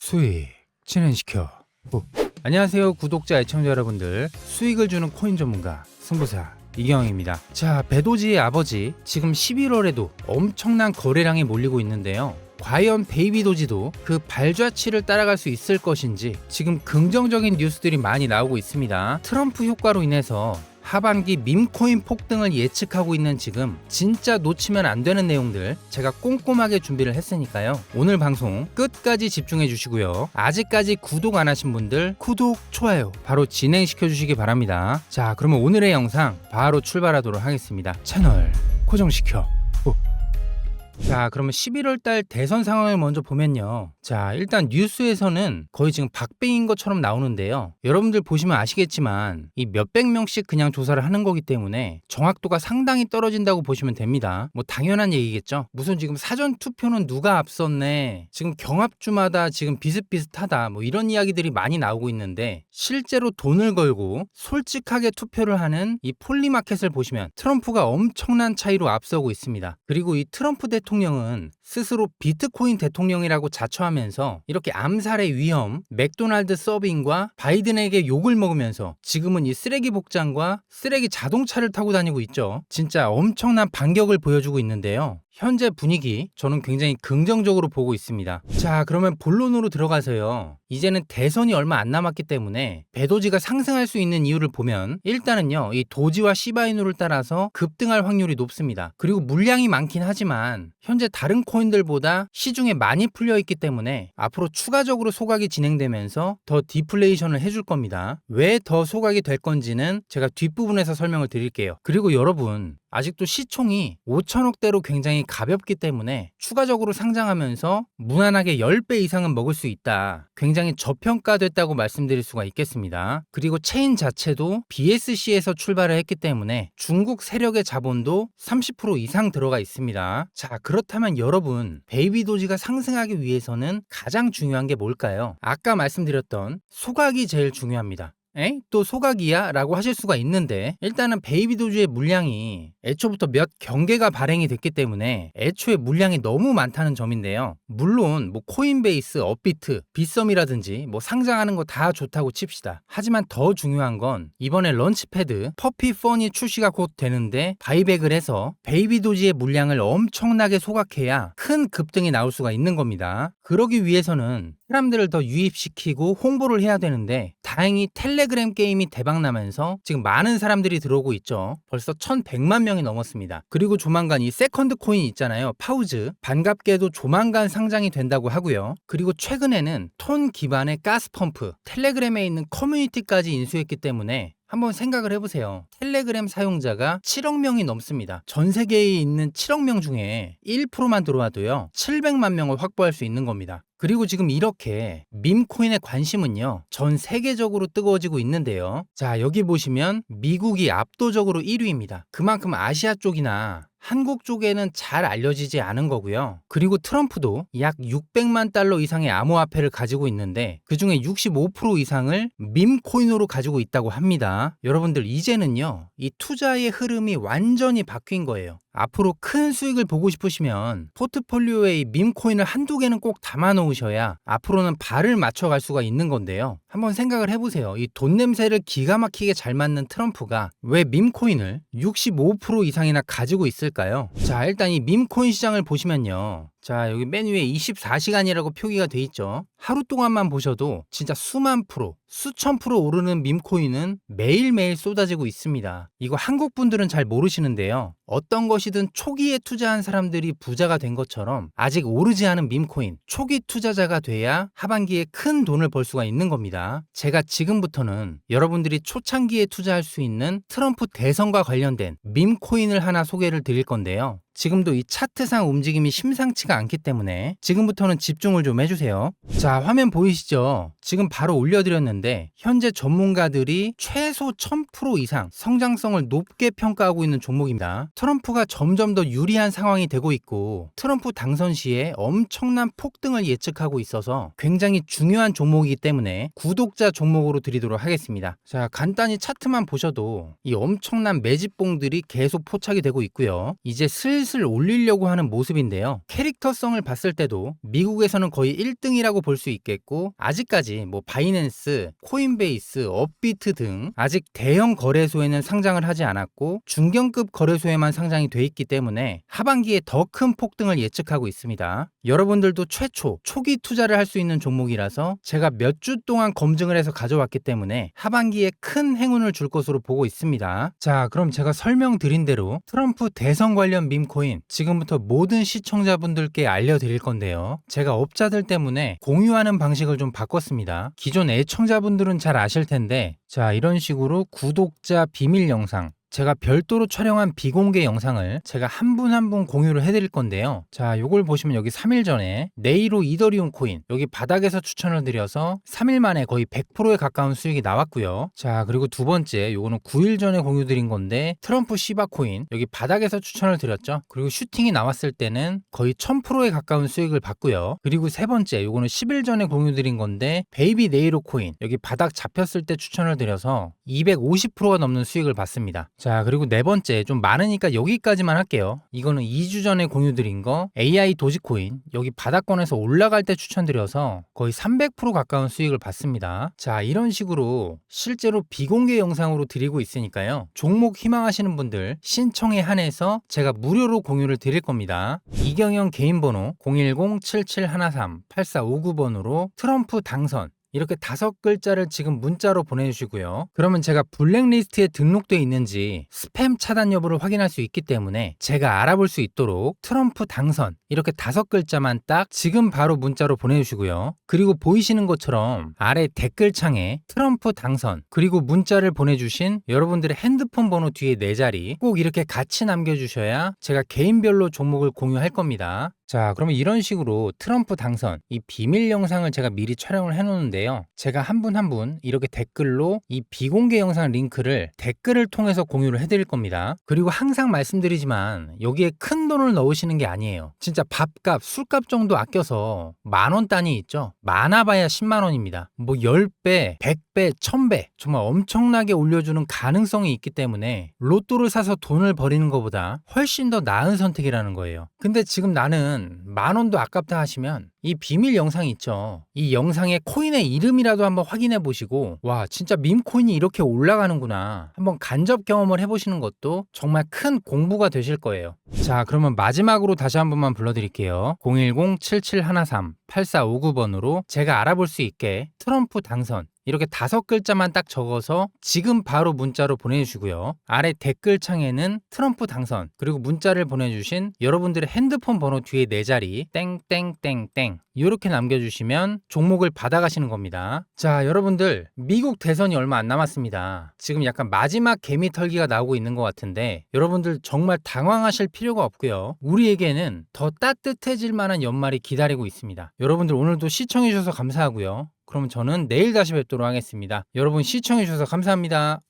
수익 진행시켜. 오. 안녕하세요 구독자 애청자 여러분들 수익을 주는 코인 전문가 승부사 이경영입니다. 자 배도지의 아버지 지금 11월에도 엄청난 거래량이 몰리고 있는데요. 과연 베이비도지도 그 발자취를 따라갈 수 있을 것인지 지금 긍정적인 뉴스들이 많이 나오고 있습니다. 트럼프 효과로 인해서 하반기 밈코인 폭등을 예측하고 있는 지금 진짜 놓치면 안 되는 내용들 제가 꼼꼼하게 준비를 했으니까요. 오늘 방송 끝까지 집중해 주시고요. 아직까지 구독 안 하신 분들 구독, 좋아요 바로 진행시켜 주시기 바랍니다. 자, 그러면 오늘의 영상 바로 출발하도록 하겠습니다. 채널 고정시켜. 오. 자, 그러면 11월 달 대선 상황을 먼저 보면요. 자, 일단 뉴스에서는 거의 지금 박빙인 것처럼 나오는데요. 여러분들 보시면 아시겠지만 이 몇백 명씩 그냥 조사를 하는 거기 때문에 정확도가 상당히 떨어진다고 보시면 됩니다. 뭐 당연한 얘기겠죠. 무슨 지금 사전 투표는 누가 앞섰네. 지금 경합주마다 지금 비슷비슷하다. 뭐 이런 이야기들이 많이 나오고 있는데 실제로 돈을 걸고 솔직하게 투표를 하는 이 폴리마켓을 보시면 트럼프가 엄청난 차이로 앞서고 있습니다. 그리고 이 트럼프 대통령 은 스스로 비트코인 대통령이라고 자처하면서 이렇게 암살의 위험, 맥도날드 서빙과 바이든에게 욕을 먹으면서 지금은 이 쓰레기 복장과 쓰레기 자동차를 타고 다니고 있죠. 진짜 엄청난 반격을 보여주고 있는데요. 현재 분위기 저는 굉장히 긍정적으로 보고 있습니다. 자, 그러면 본론으로 들어가서요. 이제는 대선이 얼마 안 남았기 때문에 배도지가 상승할 수 있는 이유를 보면 일단은요. 이 도지와 시바이누를 따라서 급등할 확률이 높습니다. 그리고 물량이 많긴 하지만 현재 다른 코인들보다 시중에 많이 풀려 있기 때문에 앞으로 추가적으로 소각이 진행되면서 더 디플레이션을 해줄 겁니다. 왜 더 소각이 될 건지는 제가 뒷부분에서 설명을 드릴게요. 그리고 여러분 아직도 시총이 5천억대로 굉장히 가볍기 때문에 추가적으로 상장하면서 무난하게 10배 이상은 먹을 수 있다. 굉장히 저평가됐다고 말씀드릴 수가 있겠습니다. 그리고 체인 자체도 BSC에서 출발을 했기 때문에 중국 세력의 자본도 30% 이상 들어가 있습니다. 자, 그렇다면 여러분, 베이비 도지가 상승하기 위해서는 가장 중요한 게 뭘까요? 아까 말씀드렸던 소각이 제일 중요합니다. 에? 또 소각이야? 라고 하실 수가 있는데 일단은 베이비 도주의 물량이 애초부터 몇 경계가 발행이 됐기 때문에 애초에 물량이 너무 많다는 점인데요. 물론 뭐 코인베이스, 업비트, 빗썸이라든지 뭐 상장하는 거 다 좋다고 칩시다. 하지만 더 중요한 건 이번에 런치패드 퍼피 펀이 출시가 곧 되는데 바이백을 해서 베이비 도지의 물량을 엄청나게 소각해야 큰 급등이 나올 수가 있는 겁니다. 그러기 위해서는 사람들을 더 유입시키고 홍보를 해야 되는데 다행히 텔레그램 게임이 대박 나면서 지금 많은 사람들이 들어오고 있죠. 벌써 1100만 명이 넘었습니다. 그리고 조만간 이 세컨드 코인 있잖아요. 파우즈. 반갑게도 조만간 상장이 된다고 하고요. 그리고 최근에는 톤 기반의 가스 펌프, 텔레그램에 있는 커뮤니티까지 인수했기 때문에 한번 생각을 해보세요. 텔레그램 사용자가 7억 명이 넘습니다. 전 세계에 있는 7억 명 중에 1%만 들어와도요, 700만 명을 확보할 수 있는 겁니다. 그리고 지금 이렇게 밈코인의 관심은요, 전 세계적으로 뜨거워지고 있는데요. 자, 여기 보시면 미국이 압도적으로 1위입니다. 그만큼 아시아 쪽이나 한국 쪽에는 잘 알려지지 않은 거고요. 그리고 트럼프도 약 600만 달러 이상의 암호화폐를 가지고 있는데 그 중에 65% 이상을 밈코인으로 가지고 있다고 합니다. 여러분들 이제는요, 이 투자의 흐름이 완전히 바뀐 거예요. 앞으로 큰 수익을 보고 싶으시면 포트폴리오에 이 밈코인을 한두 개는 꼭 담아 놓으셔야 앞으로는 발을 맞춰 갈 수가 있는 건데요. 한번 생각을 해보세요. 이 돈 냄새를 기가 막히게 잘 맞는 트럼프가 왜 밈코인을 65% 이상이나 가지고 있을까요? 자, 일단 이 밈코인 시장을 보시면요. 자, 여기 맨 위에 24시간이라고 표기가 돼 있죠. 하루 동안만 보셔도 진짜 수만 프로, 수천 프로 오르는 밈코인은 매일매일 쏟아지고 있습니다. 이거 한국 분들은 잘 모르시는데요. 어떤 것이든 초기에 투자한 사람들이 부자가 된 것처럼 아직 오르지 않은 밈코인, 초기 투자자가 돼야 하반기에 큰 돈을 벌 수가 있는 겁니다. 제가 지금부터는 여러분들이 초창기에 투자할 수 있는 트럼프 대선과 관련된 밈코인을 하나 소개를 드릴 건데요. 지금도 이 차트상 움직임이 심상치가 않기 때문에 지금부터는 집중을 좀 해주세요. 자, 화면 보이시죠? 지금 바로 올려드렸는데 현재 전문가들이 최소 1000% 이상 성장성을 높게 평가하고 있는 종목입니다. 트럼프가 점점 더 유리한 상황이 되고 있고 트럼프 당선 시에 엄청난 폭등을 예측하고 있어서 굉장히 중요한 종목이기 때문에 구독자 종목으로 드리도록 하겠습니다. 자, 간단히 차트만 보셔도 이 엄청난 매집봉들이 계속 포착이 되고 있고요. 이제 슬슬 슛을 올리려고 하는 모습인데요. 캐릭터성을 봤을 때도 미국에서는 거의 1등이라고 볼 수 있겠고 아직까지 뭐 바이낸스, 코인베이스, 업비트 등 아직 대형 거래소에는 상장을 하지 않았고 중견급 거래소에만 상장이 돼 있기 때문에 하반기에 더 큰 폭등을 예측하고 있습니다. 여러분들도 최초 초기 투자를 할 수 있는 종목이라서 제가 몇 주 동안 검증을 해서 가져왔기 때문에 하반기에 큰 행운을 줄 것으로 보고 있습니다. 자, 그럼 제가 설명드린 대로 트럼프 대선 관련 밈코인 지금부터 모든 시청자분들께 알려드릴 건데요. 제가 업자들 때문에 공유하는 방식을 좀 바꿨습니다. 기존 애청자분들은 잘 아실 텐데 자, 이런 식으로 구독자 비밀 영상 제가 별도로 촬영한 비공개 영상을 제가 한 분 한 분 공유를 해드릴 건데요. 자, 요걸 보시면 여기 3일 전에 네이로 이더리움 코인 여기 바닥에서 추천을 드려서 3일 만에 거의 100%에 가까운 수익이 나왔고요. 자, 그리고 두 번째 요거는 9일 전에 공유 드린 건데 트럼프 시바 코인 여기 바닥에서 추천을 드렸죠. 그리고 슈팅이 나왔을 때는 거의 1000%에 가까운 수익을 봤고요. 그리고 세 번째 요거는 10일 전에 공유 드린 건데 베이비 네이로 코인 여기 바닥 잡혔을 때 추천을 드려서 250%가 넘는 수익을 봤습니다. 자, 그리고 네 번째 좀 많으니까 여기까지만 할게요. 이거는 2주 전에 공유 드린 거 AI 도지코인 여기 바닥권에서 올라갈 때 추천드려서 거의 300% 가까운 수익을 봤습니다. 자, 이런 식으로 실제로 비공개 영상으로 드리고 있으니까요. 종목 희망하시는 분들 신청에 한해서 제가 무료로 공유를 드릴 겁니다. 이경영 개인 번호 010-7713-8459번으로 트럼프 당선 이렇게 다섯 글자를 지금 문자로 보내주시고요. 그러면 제가 블랙리스트에 등록돼 있는지 스팸 차단 여부를 확인할 수 있기 때문에 제가 알아볼 수 있도록 트럼프 당선 이렇게 다섯 글자만 딱 지금 바로 문자로 보내주시고요. 그리고 보이시는 것처럼 아래 댓글창에 트럼프 당선 그리고 문자를 보내주신 여러분들의 핸드폰 번호 뒤에 네 자리 꼭 이렇게 같이 남겨주셔야 제가 개인별로 종목을 공유할 겁니다. 자, 그러면 이런 식으로 트럼프 당선 이 비밀 영상을 제가 미리 촬영을 해 놓는데요. 제가 한 분 한 분 이렇게 댓글로 이 비공개 영상 링크를 댓글을 통해서 공유를 해 드릴 겁니다. 그리고 항상 말씀드리지만 여기에 큰 돈을 넣으시는 게 아니에요. 진짜 밥값, 술값 정도 아껴서 만 원 단위 있죠? 많아 봐야 10만 원입니다. 뭐 10배, 100배, 1000배 정말 엄청나게 올려 주는 가능성이 있기 때문에 로또를 사서 돈을 버리는 것보다 훨씬 더 나은 선택이라는 거예요. 근데 지금 나는 만 원도 아깝다 하시면 이 비밀 영상 있죠. 이 영상에 코인의 이름이라도 한번 확인해 보시고 와 진짜 밈 코인이 이렇게 올라가는구나 한번 간접 경험을 해보시는 것도 정말 큰 공부가 되실 거예요. 자 그러면 마지막으로 다시 한 번만 불러드릴게요. 010-7713-8459번으로 제가 알아볼 수 있게 트럼프 당선 이렇게 다섯 글자만 딱 적어서 지금 바로 문자로 보내주시고요. 아래 댓글창에는 트럼프 당선 그리고 문자를 보내주신 여러분들의 핸드폰 번호 뒤에 네 자리 땡땡땡땡 이렇게 남겨주시면 종목을 받아가시는 겁니다. 자 여러분들 미국 대선이 얼마 안 남았습니다. 지금 약간 마지막 개미 털기가 나오고 있는 것 같은데 여러분들 정말 당황하실 필요가 없고요. 우리에게는 더 따뜻해질 만한 연말이 기다리고 있습니다. 여러분들 오늘도 시청해주셔서 감사하고요. 그럼 저는 내일 다시 뵙도록 하겠습니다. 여러분 시청해주셔서 감사합니다.